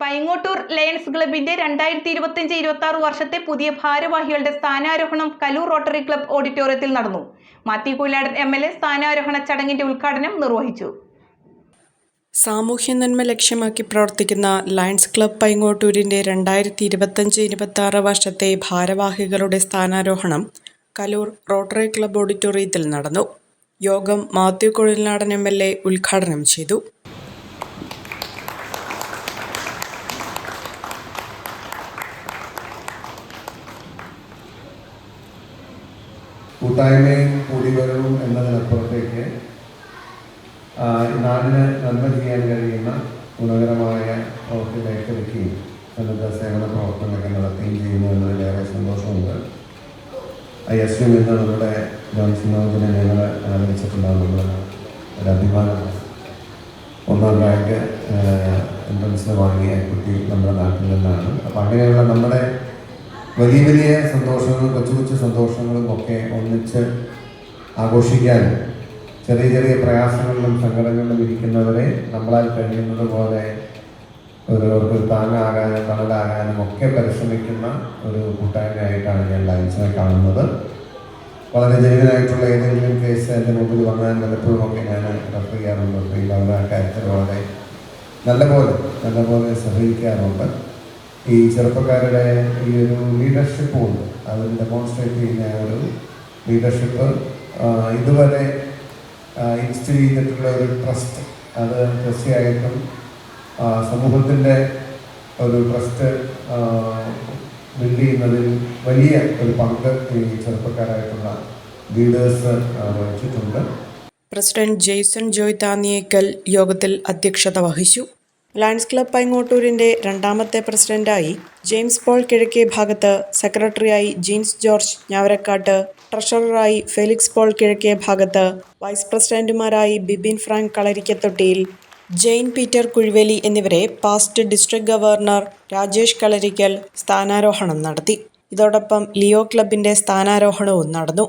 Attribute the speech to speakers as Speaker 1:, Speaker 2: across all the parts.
Speaker 1: Paingottoor lions ക്ലബിന്റെ രണ്ടായിരത്തി ഇരുപത്തിയഞ്ച് ഇരുപത്തി ആറ് വർഷത്തെ പുതിയ ഭാരവാഹികളുടെ സ്ഥാനാരോഹണം കലൂർ റോട്ടറി ക്ലബ് ഓഡിറ്റോറിയത്തിൽ നടന്നു. Mathew Kuyiladan M L A സ്ഥാനാരോഹണ ചടങ്ങിന്റെ ഉദ്ഘാടനം നിർവഹിച്ചു.
Speaker 2: സാമൂഹ്യ നന്മ ലക്ഷ്യമാക്കി പ്രവർത്തിക്കുന്ന ലയൺസ് ക്ലബ് പൈങ്ങോട്ടൂരിന്റെ രണ്ടായിരത്തി ഇരുപത്തഞ്ച് ഇരുപത്തി ആറ് വർഷത്തെ ഭാരവാഹികളുടെ സ്ഥാനാരോഹണം കലൂർ റോട്ടറി ക്ലബ് ഓഡിറ്റോറിയത്തിൽ നടന്നു. യോഗം Mathew Kuzhalnadan M L A ഉദ്ഘാടനം ചെയ്തു.
Speaker 3: കൂട്ടായ്മയും കൂടിവരവും എന്നതിനപ്പുറത്തേക്ക് ആ, നാടിന് നന്മ ചെയ്യാൻ കഴിയുന്ന ഗുണകരമായ പ്രവൃത്തി ഏറ്റെടുക്കുകയും സന്നദ്ധ സേവന പ്രവർത്തനമൊക്കെ നടത്തുകയും ചെയ്യുന്നു എന്നതിലേറെ സന്തോഷമുണ്ട്. ഐ എസ് യു എന്ന നമ്മുടെ ജോൺസിനോജിനെ ഞങ്ങൾ ആലോചിച്ചിട്ടുണ്ടാകുന്നത് ഒരു അഭിമാനമാണ് ഒന്നാം റാങ്ക് എൻട്രൻസിന് വാങ്ങിയ കുട്ടി നമ്മുടെ നാട്ടിൽ നിന്നാണ്. അപ്പോൾ അങ്ങനെയുള്ള നമ്മുടെ വലിയ വലിയ സന്തോഷങ്ങളും കൊച്ചു കൊച്ചു സന്തോഷങ്ങളും ഒക്കെ ഒന്നിച്ച് ആഘോഷിക്കാനും ചെറിയ ചെറിയ പ്രയാസങ്ങളിലും സങ്കടങ്ങളിലും ഇരിക്കുന്നവരെ നമ്മളാൽ കഴിയുന്നത് പോലെ ഒരു താങ്ങാകാനും തണലാകാനും ഒക്കെ പരിശ്രമിക്കുന്ന ഒരു കൂട്ടായ്മയായിട്ടാണ് ഞാൻ ലൈൻസിനെ കാണുന്നത്. വളരെ ജനുവനായിട്ടുള്ള ഏതെങ്കിലും കേസ് എന്റെ മുമ്പിൽ വന്നാൽ പലപ്പോഴും ഒക്കെ ഞാൻ റെഫർ ചെയ്യാറുണ്ട്. അവരുടെ ആ കാര്യത്തിൽ വളരെ നല്ലപോലെ നല്ലപോലെ സഹകരിക്കാറുണ്ട്. ഈ ചെറുപ്പക്കാരുടെ ഈ ഒരു ലീഡർഷിപ്പ് ഉണ്ട്. അത് ഡെമോൺസ്ട്രേറ്റ് ചെയ്യുന്ന ഒരു ലീഡർഷിപ്പ് ഇതുവരെ ഇൻസ്റ്റിൽ ചെയ്തിട്ടുള്ള ഒരു ട്രസ്റ്റ് അത് തീർച്ചയായിട്ടും സമൂഹത്തിന്റെ ഒരു ട്രസ്റ്റ് ബിൽഡ് ചെയ്യുന്നതിൽ വലിയ ഒരു പങ്ക് ഈ ചെറുപ്പക്കാരായിട്ടുള്ള ലീഡേഴ്സ് വഹിച്ചിട്ടുണ്ട്.
Speaker 2: പ്രസിഡന്റ് ജെയ്സൺ ജോയ് താന്നിയേക്കൽ യോഗത്തിൽ അധ്യക്ഷത വഹിച്ചു. ലയൺസ് ക്ലബ് പൈങ്ങോട്ടൂരിന്റെ രണ്ടാമത്തെ പ്രസിഡന്റായി ജെയിംസ് പോൾ കിഴക്കേ ഭാഗത്ത് സെക്രട്ടറിയായി ജീൻസ് ജോർജ് ഞാവരക്കാട്ട് ട്രഷററായി ഫെലിക്സ് പോൾ കിഴക്കേ ഭാഗത്ത് വൈസ് പ്രസിഡന്റുമാരായി ബിബിൻ ഫ്രാങ്ക് കളരിക്കത്തൊട്ടിയിൽ ജെയിൻ പീറ്റർ കുഴുവേലി എന്നിവരെ past district governor Rajesh Kalarikkal സ്ഥാനാരോഹണം നടത്തി. ഇതോടൊപ്പം ലിയോ ക്ലബിന്റെ സ്ഥാനാരോഹണവും നടന്നു.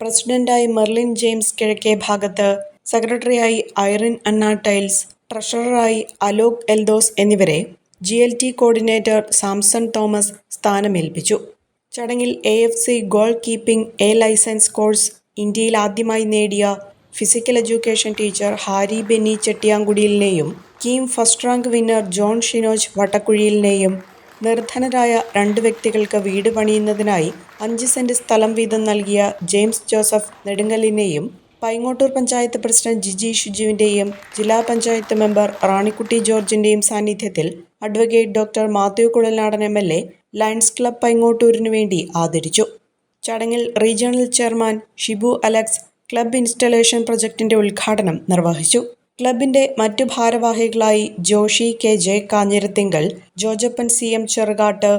Speaker 2: പ്രസിഡന്റായി മെർലിൻ ജെയിംസ് കിഴക്കേ ഭാഗത്ത് സെക്രട്ടറിയായി ഐറിൻ അന്ന ടൈൽസ് ട്രഷററായി അലോക് എൽദോസ് എന്നിവരെ G L T coordinator Samson Thomas സ്ഥാനമേൽപ്പിച്ചു. ചടങ്ങിൽ A F C goal keeping A licence course ഇന്ത്യയിൽ ആദ്യമായി നേടിയ physical education teacher Harry Benny ചെട്ടിയാങ്കുടിയിലിനെയും KEAM first rank winner John Shinoj വട്ടക്കുഴിയിലിനെയും നിർധനരായ രണ്ട് വ്യക്തികൾക്ക് വീട് പണിയുന്നതിനായി അഞ്ച് സെന്റ് സ്ഥലം വീതം നൽകിയ ജെയിംസ് ജോസഫ് നെടുങ്കലിനെയും പൈങ്ങോട്ടൂർ പഞ്ചായത്ത് പ്രസിഡന്റ് ജിജി ഷുജുവിന്റെയും ജില്ലാ പഞ്ചായത്ത് മെമ്പർ റാണിക്കുട്ടി ജോർജിന്റെയും സാന്നിധ്യത്തിൽ advocate doctor Mathew Kuzhalnadan M L A Lions club പൈങ്ങോട്ടൂരിനു വേണ്ടി ആദരിച്ചു. ചടങ്ങിൽ regional chairman Shibu Alex club installation പ്രൊജക്ടിന്റെ ഉദ്ഘാടനം നിർവഹിച്ചു. ക്ലബിന്റെ മറ്റു ഭാരവാഹികളായി Joshy K J Kanjirathinkal Jojappan C M Cherukattu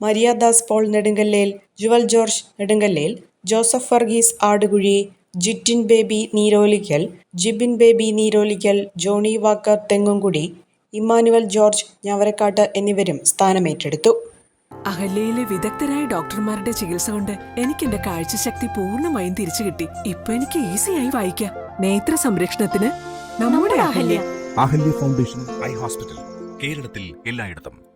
Speaker 2: Mariyadas Paul Nedunkallel Jewel George Nedunkallel Joseph Varghese Adukuzhi Jittin Baby Neerolickal Jibin Baby Neerolickal Johny Walker Thengumkudy Immanuel George Njavarakkattu എന്നിവരും സ്ഥാനമേറ്റെടുത്തു.
Speaker 4: അഹല്യയിലെ വിദഗ്ധരായ ഡോക്ടർമാരുടെ ചികിത്സ കൊണ്ട് എനിക്ക് എന്റെ കാഴ്ചശക്തി പൂർണമായും തിരിച്ചു കിട്ടി. ഇപ്പൊ എനിക്ക് ഈസിയായി വായിക്കാം. നേത്ര സംരക്ഷണത്തിന് നമ്മുടെ Ahalya.
Speaker 5: Ahalya foundation eye hospital കേരളത്തിൽ എല്ലായിടത്തും.